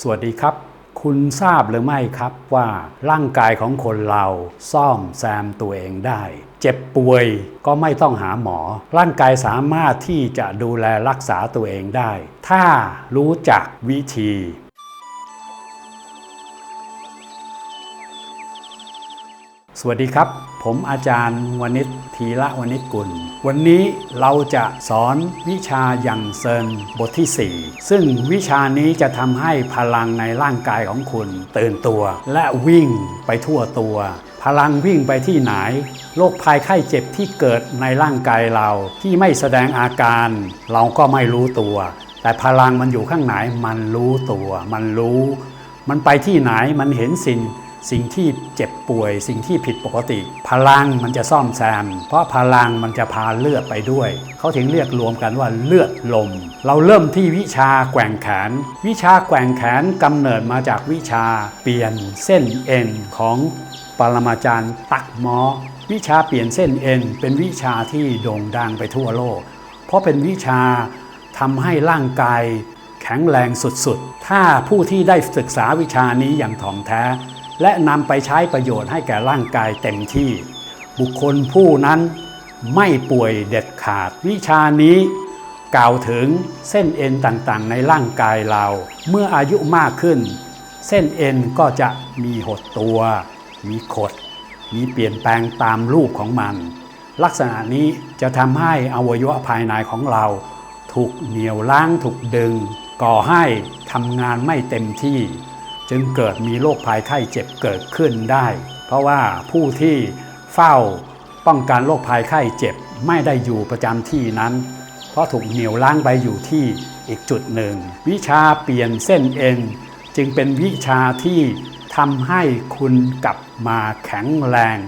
สวัสดีครับ คุณทราบหรือไม่ครับว่าร่างกายของคนเราซ่อมแซมตัวเองได้ เจ็บป่วยก็ไม่ต้องหาหมอ ร่างกายสามารถที่จะดูแลรักษาตัวเองได้ ถ้ารู้จักวิธี วัสดีครับ ผมอาจารย์วณิชทีละวณิชกุล วันนี้เราจะสอนวิชายังเซินบทที่ 4 ซึ่งวิชานี้จะทำให้พลังในร่างกายของคุณ ตื่นตัว และวิ่งไปทั่วตัว พลังวิ่งไปที่ไหนโรคภัยไข้เจ็บที่เกิดในร่างกายเราที่ไม่แสดงอาการ เราก็ไม่รู้ตัว แต่พลังมันอยู่ข้างไหนมันรู้ตัว มันรู้ มันไปที่ไหนมันเห็นสิ่ง สิ่งที่เจ็บป่วย สิ่งที่ผิดปกติ พลังมันจะซ่อมแซม เพราะพลังมันจะพาเลือดไปด้วย เขาถึงเรียกรวมกันว่าเลือดลม เราเริ่มที่วิชาแกว่งแขน วิชาแกว่งแขนกำเนิดมาจากวิชาเปลี่ยนเส้นเอ็นของปรมาจารย์ตักหมอ วิชาเปลี่ยนเส้นเอ็นเป็นวิชาที่โด่งดังไปทั่วโลก เพราะเป็นวิชาทำให้ร่างกายแข็งแรงสุดๆ ถ้าผู้ที่ได้ศึกษาวิชานี้อย่างถ่องแท้ และนำไปใช้ประโยชน์ให้แก่ร่างกายเต็มที่ บุคคลผู้นั้นไม่ป่วยเด็ดขาดวิชานี้กล่าวถึงเส้นเอ็นต่างๆ ในร่างกายเรา เมื่ออายุมากขึ้น เส้นเอ็นก็จะมีหดตัว มีขด มีเปลี่ยนแปลงตามรูปของมัน ลักษณะนี้จะทำให้อวัยวะภายในของเรา ถูกเหนี่ยวล้างถูกดึง ก่อให้ทำงานไม่เต็มที่ จึงเกิดมีโรคภัยไข้เจ็บเกิดขึ้นได้ เพราะว่าผู้ที่เฝ้าป้องกันโรคภัยไข้เจ็บไม่ได้อยู่ประจำที่นั้น เพราะถูกเหนี่ยวล้างไปอยู่ที่อีกจุดหนึ่ง วิชาเปลี่ยนเส้นเอ็นจึงเป็นวิชาที่ทำให้คุณกลับมาแข็งแรง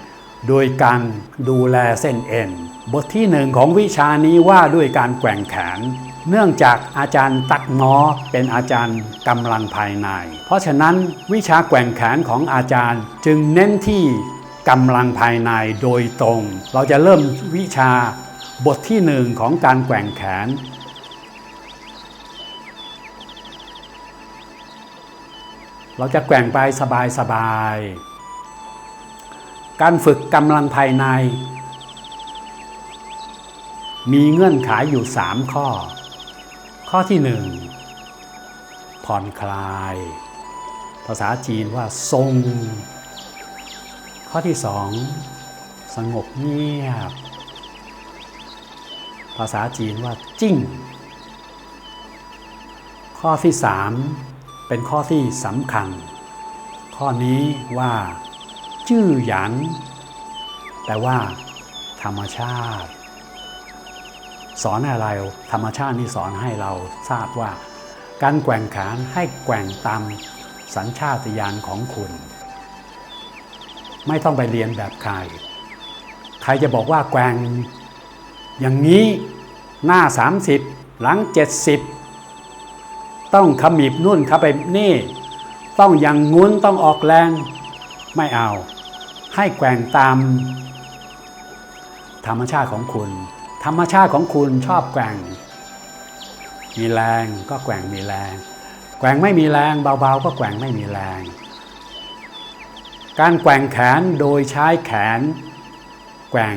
โดยการดูแลเส้นเอ็นบทที่หนึ่งของวิชานี้ว่าด้วยการแกว่งแขน เนื่องจากอาจารย์ตักหมอเป็นอาจารย์กำลังภายใน เพราะฉะนั้นวิชาแกว่งแขนของอาจารย์จึงเน้นที่กำลังภายในโดยตรง เราจะเริ่มวิชาบทที่หนึ่งของการแกว่งแขน เราจะแกว่งไปสบายๆการฝึกกำลังภายใน มีเงื่อนไขอยู่ 3 ข้อ ข้อที่1ผ่อนคลาย ภาษาจีนว่าทรง ข้อที่2สงบเงียบ ภาษาจีนว่าจิ้ง ข้อที่3เป็นข้อที่สำคัญ ข้อนี้ว่า จื้อหยันแปลว่า ธรรมชาติ สอนอะไร ธรรมชาตินี่สอนให้เราทราบว่า การแกว่งขานให้แกว่งตามสัญชาตญาณของคุณ ไม่ต้องไปเรียนแบบใคร ใครจะบอกว่าแกว่ง อย่างนี้หน้า 30 หลัง 70 ต้องขมิบนุ่นเข้าไปนี่ ต้องอย่างงุ้นต้องออกแรงไม่เอา ให้แกว่งตามธรรมชาติของคุณ ธรรมชาติของคุณชอบแกว่ง มีแรงก็แกว่งมีแรง แกว่งไม่มีแรงเบาๆ ก็แกว่งไม่มีแรง การแกว่งแขนโดยใช้แขน แกว่ง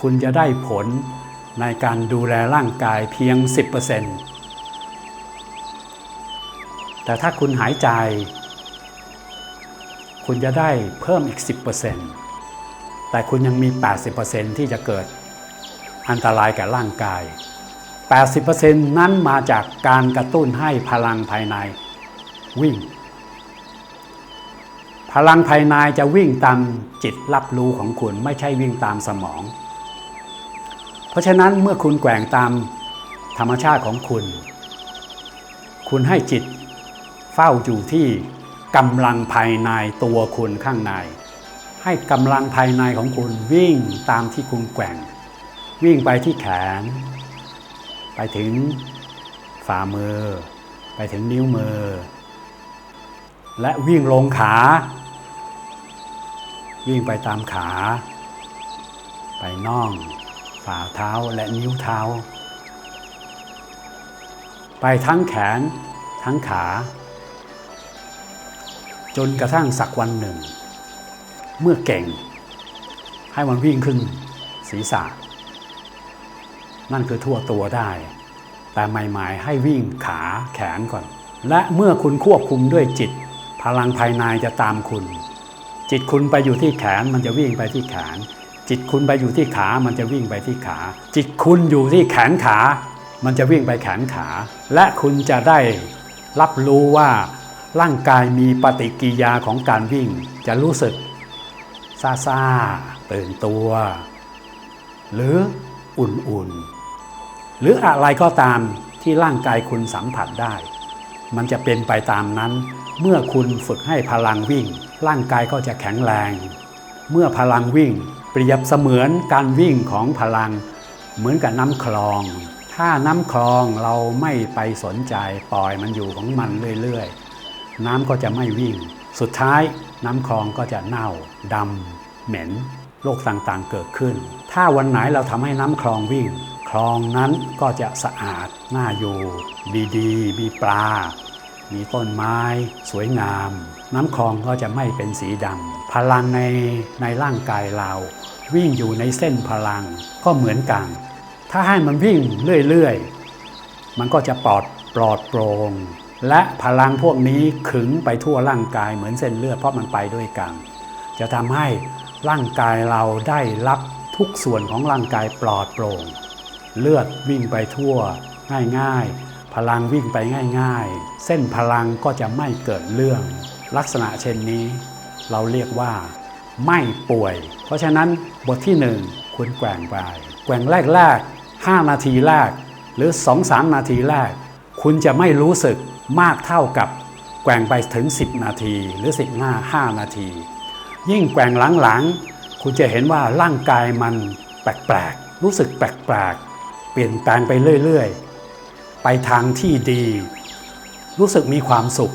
คุณจะได้ผลในการดูแลร่างกายเพียง 10%แต่ถ้าคุณหายใจ คุณจะได้เพิ่มอีก 10%แต่คุณยังมี 80%ที่จะเกิด อันตรายแก่ร่างกาย 80%นั้นมาจากการกระตุ้นให้พลังภายในวิ่ง พลังภายในจะวิ่งตามจิตรับรู้ของคุณไม่ใช่วิ่งตามสมอง เพราะฉะนั้นเมื่อคุณแกว่งตามธรรมชาติของคุณ คุณให้จิตเฝ้าอยู่ที่กำลังภายในตัวคุณข้างใน ให้กำลังภายในของคุณวิ่งตามที่คุณแกว่ง วิ่งไปที่แขน ไปถึงฝ่ามือ ไปถึงนิ้วมือ และวิ่งลงขา วิ่งไปตามขา ไปน่อง ฝ่าเท้าและนิ้วเท้า ไปทั้งแขนทั้งขา จนกระทั่งสักวันหนึ่ง เมื่อเก่ง ให้มันวิ่งขึ้นศีรษะ นั่นคือทั่วตัวได้ แต่ใหม่ ๆ ให้วิ่งขาแขนก่อน และเมื่อคุณควบคุมด้วยจิต พลังภายในจะตามคุณ จิตคุณไปอยู่ที่แขนมันจะวิ่งไปที่แขน จิตคุณไปอยู่ที่ขา มันจะวิ่งไปที่ขา จิตคุณอยู่ที่แขนขา มันจะวิ่งไปแขนขา และคุณจะได้รับรู้ว่าร่างกายมีปฏิกิยาของการวิ่ง จะรู้สึกซาซาตื่นตัว หรืออุ่นๆ หรืออะไรก็ตามที่ร่างกายคุณสัมผัสได้ มันจะเป็นไปตามนั้น เมื่อคุณฝึกให้พลังวิ่ง ร่างกายก็จะแข็งแรง เมื่อพลังวิ่ง เปรียบเสมือนการวิ่งของพลัง เหมือนกับน้ำคลอง ถ้าน้ำคลองเราไม่ไปสนใจปล่อยมันอยู่ของมันเรื่อยๆ น้ำก็จะไม่วิ่ง สุดท้ายน้ำคลองก็จะเน่าดำเหม็นโรคต่างๆเกิดขึ้น ถ้าวันไหนเราทำให้น้ำคลองวิ่ง คลองนั้นก็จะสะอาดน่าอยู่ดีๆ มีปลา มีต้นไม้ สวยงาม น้ำคลองก็จะไม่เป็นสีดำพลังในในร่างกายเรา วิ่งอยู่ในเส้นพลังก็เหมือนกัน ถ้าให้มันวิ่งเรื่อยๆ มันก็จะปลอดปลอดโปร่งและพลังพวกนี้ขึงไปทั่วร่างกายเหมือนเส้นเลือดเพราะมันไปด้วยกัน จะทำให้ร่างกายเราได้รับทุกส่วนของร่างกายปลอดโปร่ง เลือดวิ่งไปทั่วง่ายๆ พลังวิ่งไปง่าย ๆ เส้นพลังก็จะไม่เกิดเรื่อง ลักษณะเช่นนี้ เราเรียกว่า ไม่ป่วย เพราะฉะนั้นบทที่หนึ่งคุณแกว่งไป แกว่งแรกๆ 5 นาทีแรก หรือ 2-3 นาทีแรก คุณจะไม่รู้สึกมากเท่ากับแกว่งไปถึง 10 นาทีหรือ15 5นาที ยิ่งแกว่งหลังๆ คุณจะเห็นว่าร่างกายมันแปลกๆ รู้สึกแปลกๆ ปลี่ยนแปลงไปเรื่อยๆ ไปทางที่ดี รู้สึกมีความสุข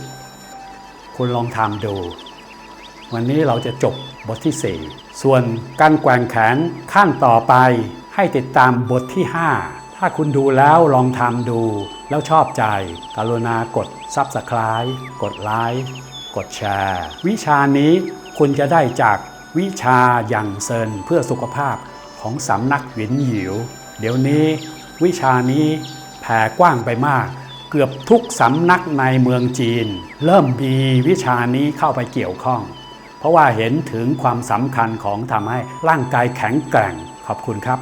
คุณลองทำดู วันนี้เราจะจบบทที่ 4 ส่วนการแกว่งแขนขั้นต่อไปให้ติดตามบทที่ 5 ถ้าคุณดูแล้วลองทำดูแล้วชอบใจ กรุณากด Subscribe กดไลค์กดแชร์ วิชานี้คุณจะได้จากวิชาอย่างเซินเพื่อสุขภาพของสำนักหวินหยิว เดี๋ยวนี้วิชานี้แผ่กว้างไปมาก เกือบทุกสำนักในเมืองจีน เริ่มมีวิชานี้เข้าไปเกี่ยวข้อง เพราะว่าเห็นถึงความสำคัญของทำให้ร่างกายแข็งแกร่งขอบคุณครับ